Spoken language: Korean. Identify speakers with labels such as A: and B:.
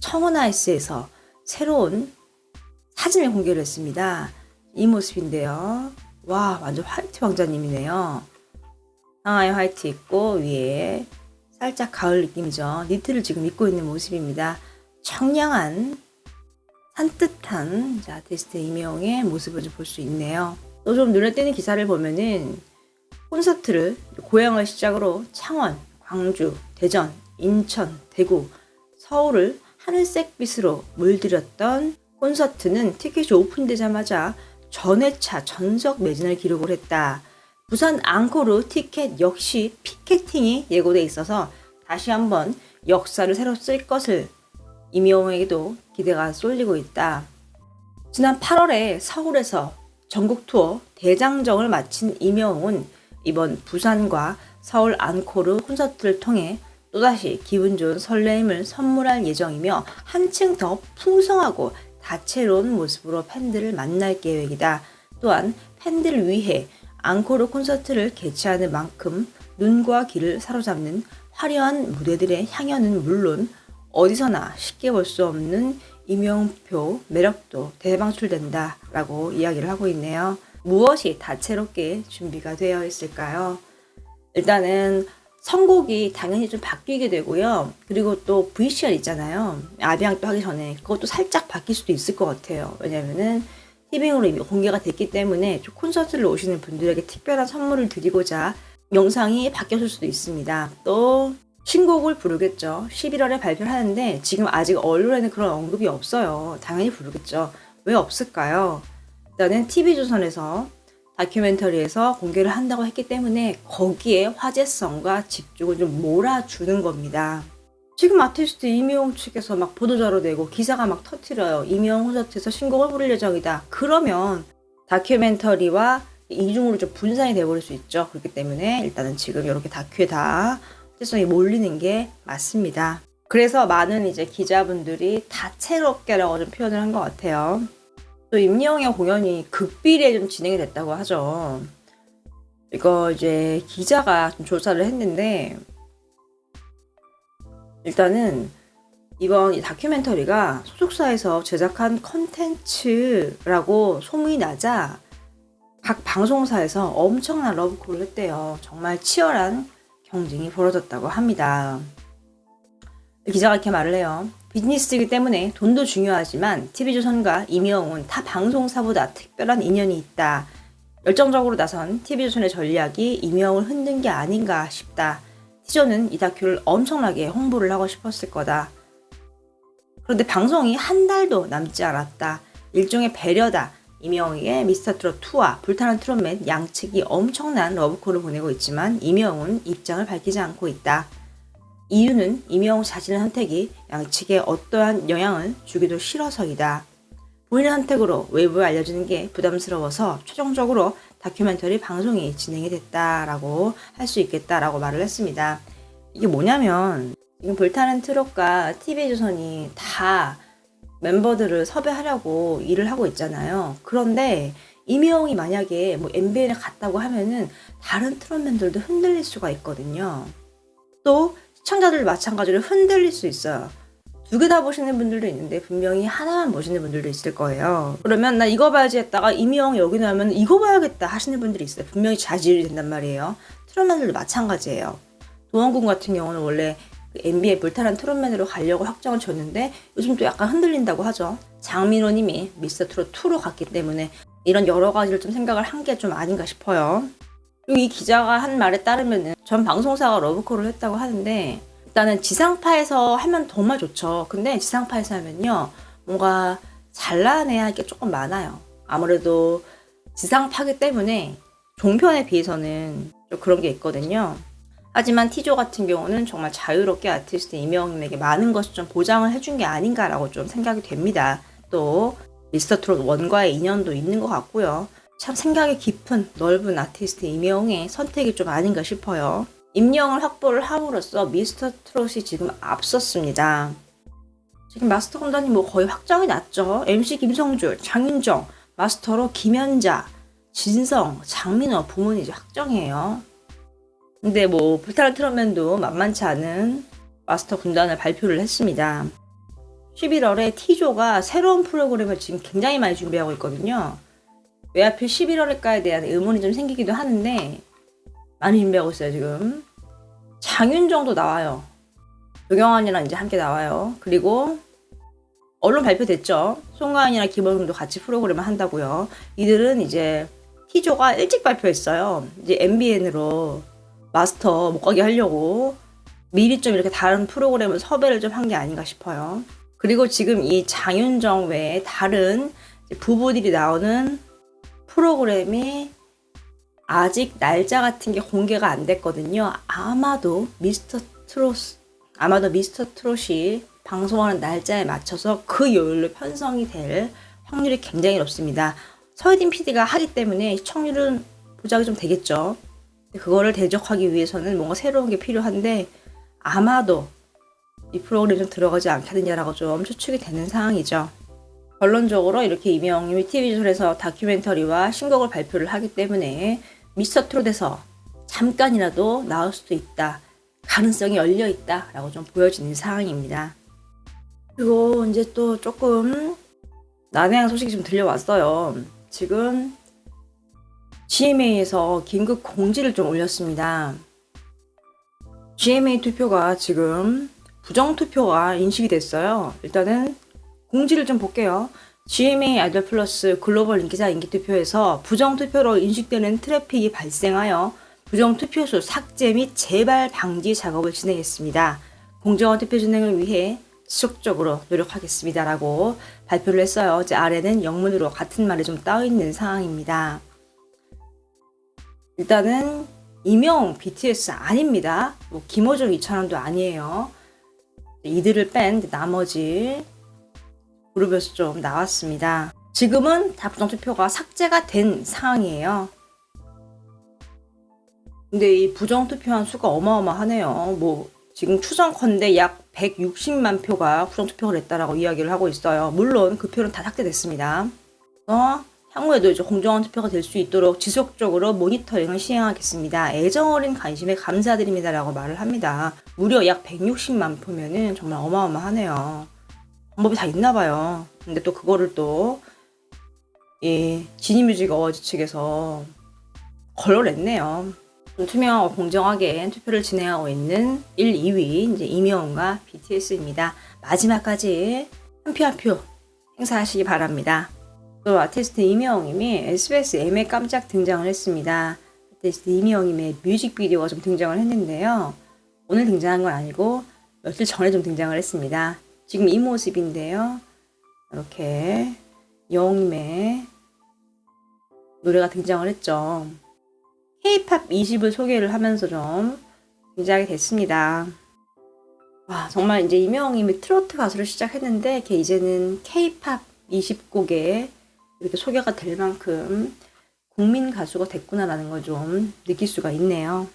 A: 청원아이스에서 새로운 사진을 공개를 했습니다. 이 모습인데요. 와, 완전 화이트 왕자님이네요. 상하이 화이트 입고 위에 살짝 가을 느낌이죠. 니트를 지금 입고 있는 모습입니다. 청량한 산뜻한 자, 아티스트 이명의 모습을 좀볼수 있네요. 또 좀 눈에 띄는 기사를 보면은 콘서트를 고향을 시작으로 창원, 광주, 대전, 인천, 대구, 서울을 하늘색 빛으로 물들였던 콘서트는 티켓이 오픈되자마자 전회차 전석 매진을 기록을 했다. 부산 앙코르 티켓 역시 피켓팅이 예고돼 있어서 다시 한번 역사를 새로 쓸 것을 이명호에게도 기대가 쏠리고 있다. 지난 8월에 서울에서 전국 투어 대장정을 마친 이명호는 이번 부산과 서울 앙코르 콘서트를 통해 또다시 기분 좋은 설레임을 선물할 예정이며 한층 더 풍성하고 다채로운 모습으로 팬들을 만날 계획이다. 또한 팬들을 위해 앙코르 콘서트를 개최하는 만큼 눈과 귀를 사로잡는 화려한 무대들의 향연은 물론 어디서나 쉽게 볼 수 없는 이명표 매력도 대방출된다 라고 이야기를 하고 있네요. 무엇이 다채롭게 준비가 되어 있을까요? 일단은 선곡이 당연히 좀 바뀌게 되고요. 그리고 또 VCR 있잖아요. 아비앙 또 하기 전에 그것도 살짝 바뀔 수도 있을 것 같아요. 왜냐면은 티빙으로 이미 공개가 됐기 때문에 좀 콘서트를 오시는 분들에게 특별한 선물을 드리고자 영상이 바뀌었을 수도 있습니다. 또 신곡을 부르겠죠. 11월에 발표를 하는데 지금 아직 언론에는 그런 언급이 없어요. 당연히 부르겠죠. 왜 없을까요? 일단은 TV조선에서 다큐멘터리에서 공개를 한다고 했기 때문에 거기에 화제성과 집중을 좀 몰아주는 겁니다. 지금 아티스트 이미용 측에서 막 보도자료 내고 기사가 막 터트려요. 이미용 콘서트에서 신곡을 부를 예정이다. 그러면 다큐멘터리와 이중으로 좀 분산이 돼버릴 수 있죠. 그렇기 때문에 일단은 지금 이렇게 다큐에 다 화제성이 몰리는 게 맞습니다. 그래서 많은 이제 기자분들이 다채롭게라고 좀 표현을 한 것 같아요. 또 임영의 공연이 극비리에 좀 진행이 됐다고 하죠. 이거 이제 기자가 좀 조사를 했는데 일단은 이번 이 다큐멘터리가 소속사에서 제작한 컨텐츠라고 소문이 나자 각 방송사에서 엄청난 러브콜을 했대요. 정말 치열한 경쟁이 벌어졌다고 합니다. 기자가 이렇게 말을 해요. 비즈니스이기 때문에 돈도 중요하지만 TV조선과 이명웅은 타 방송사보다 특별한 인연이 있다. 열정적으로 나선 TV조선의 전략이 이명웅을 흔든 게 아닌가 싶다. 티저는 이 다큐를 엄청나게 홍보를 하고 싶었을 거다. 그런데 방송이 한 달도 남지 않았다. 일종의 배려다. 이명웅의 미스터 트롯 2와 불타는 트롯맨 양측이 엄청난 러브콜을 보내고 있지만 이명웅은 입장을 밝히지 않고 있다. 이유는 이명웅 자신의 선택이 양측에 어떠한 영향을 주기도 싫어서이다. 본인의 선택으로 외부에 알려지는 게 부담스러워서 최종적으로 다큐멘터리 방송이 진행이 됐다라고 할 수 있겠다라고 말을 했습니다. 이게 뭐냐면 지금 불타는 트롯과 TV조선이 다 멤버들을 섭외하려고 일을 하고 있잖아요. 그런데 이명이 만약에 뭐 MBN에 갔다고 하면은 다른 트롯맨들도 흔들릴 수가 있거든요. 또 시청자들 마찬가지로 흔들릴 수 있어요. 두 개 다 보시는 분들도 있는데 분명히 하나만 보시는 분들도 있을 거예요. 그러면 나 이거 봐야지 했다가 이미영 여기 나오면 이거 봐야겠다 하시는 분들이 있어요. 분명히 자질이 된단 말이에요. 트롯맨들도 마찬가지예요. 도원군 같은 경우는 원래 그 NBA 불타는 트롯맨으로 가려고 확정을 줬는데 요즘 또 약간 흔들린다고 하죠. 장민호님이 미스터 트롯 2로 갔기 때문에 이런 여러 가지를 좀 생각을 한 게 좀 아닌가 싶어요. 이 기자가 한 말에 따르면은 전 방송사가 러브콜을 했다고 하는데 일단은 지상파에서 하면 정말 좋죠. 근데 지상파에서 하면요. 뭔가 잘라내야 할 게 조금 많아요. 아무래도 지상파기 때문에 종편에 비해서는 좀 그런 게 있거든요. 하지만 티조 같은 경우는 정말 자유롭게 아티스트 이명님에게 많은 것을 좀 보장을 해준 게 아닌가라고 좀 생각이 됩니다. 또 미스터 트롯 원과의 인연도 있는 것 같고요. 참 생각이 깊은 넓은 아티스트 임영웅의 선택이 좀 아닌가 싶어요. 임영을 확보를 함으로써 미스터 트롯이 지금 앞섰습니다. 지금 마스터 군단이 뭐 거의 확정이 났죠. MC 김성줄, 장윤정, 마스터로 김현자, 진성, 장민호 부문이 이제 확정이에요. 근데 뭐 불타는 트롯맨도 만만치 않은 마스터 군단을 발표를 했습니다. 11월에 T조가 새로운 프로그램을 지금 굉장히 많이 준비하고 있거든요. 왜 하필 11월일까에 대한 의문이 좀 생기기도 하는데 많이 준비하고 있어요 지금. 장윤정도 나와요. 조경환이랑 이제 함께 나와요. 그리고 언론 발표됐죠. 송가인이랑 김원금도 같이 프로그램을 한다고요. 이들은 이제 T조가 일찍 발표했어요. 이제 MBN으로 마스터 못 가게 하려고 미리 좀 이렇게 다른 프로그램을 섭외를 좀 한 게 아닌가 싶어요. 그리고 지금 이 장윤정 외에 다른 부부들이 나오는 프로그램이 아직 날짜 같은 게 공개가 안 됐거든요. 아마도 미스터 트롯, 아마도 미스터 트롯이 방송하는 날짜에 맞춰서 그 요일로 편성이 될 확률이 굉장히 높습니다. 서희딘 PD가 하기 때문에 시청률은 보장이 좀 되겠죠. 그거를 대적하기 위해서는 뭔가 새로운 게 필요한데 아마도 이 프로그램 좀 들어가지 않겠느냐라고 좀 추측이 되는 상황이죠. 결론적으로 이렇게 이명님이 TV조선에서 다큐멘터리와 신곡을 발표를 하기 때문에 미스터 트롯에서 잠깐이라도 나올 수도 있다. 가능성이 열려 있다 라고 좀 보여지는 상황입니다. 그리고 이제 또 조금 난해한 소식이 좀 들려왔어요. 지금 GMA에서 긴급 공지를 좀 올렸습니다. GMA 투표가 지금 부정 투표가 인식이 됐어요. 일단은 공지를 좀 볼게요. GMA 아이돌 플러스 글로벌 인기자 인기 투표에서 부정 투표로 인식되는 트래픽이 발생하여 부정 투표수 삭제 및 재발 방지 작업을 진행했습니다. 공정한 투표 진행을 위해 지속적으로 노력하겠습니다라고 발표를 했어요. 이제 아래는 영문으로 같은 말이 좀 따여 있는 상황입니다. 일단은 이명 BTS 아닙니다. 뭐 김호중 이찬원도 아니에요. 이들을 뺀 나머지 그룹에서 좀 나왔습니다. 지금은 다 부정투표가 삭제가 된 상황이에요. 근데 이 부정투표한 수가 어마어마하네요. 뭐 지금 추정컨대 약 160만 표가 부정투표를 했다라고 이야기를 하고 있어요. 물론 그 표는 다 삭제됐습니다. 어, 향후에도 이제 공정한 투표가 될 수 있도록 지속적으로 모니터링을 시행하겠습니다. 애정 어린 관심에 감사드립니다라고 말을 합니다. 무려 약 160만 표면은 정말 어마어마하네요. 방법이 다 있나 봐요. 근데 또 그거를 또, 이, 지니뮤직 어워즈 측에서 걸러냈네요. 좀 투명하고 공정하게 투표를 진행하고 있는 1, 2위, 이제 이명훈과 BTS입니다. 마지막까지 한 표 한 표 행사하시기 바랍니다. 또 아티스트 이명웅님이 SBS M에 깜짝 등장을 했습니다. 아티스트 이명웅님의 뮤직비디오가 좀 등장을 했는데요. 오늘 등장한 건 아니고 며칠 전에 좀 등장을 했습니다. 지금 이 모습인데요. 이렇게 영웅님의 노래가 등장을 했죠. K-팝 20을 소개를 하면서 좀 등장이 됐습니다. 와, 정말 이제 이명웅님이 트로트 가수를 시작했는데 이렇게 이제는 K-팝 20곡에 이렇게 소개가 될 만큼 국민 가수가 됐구나라는 걸 좀 느낄 수가 있네요.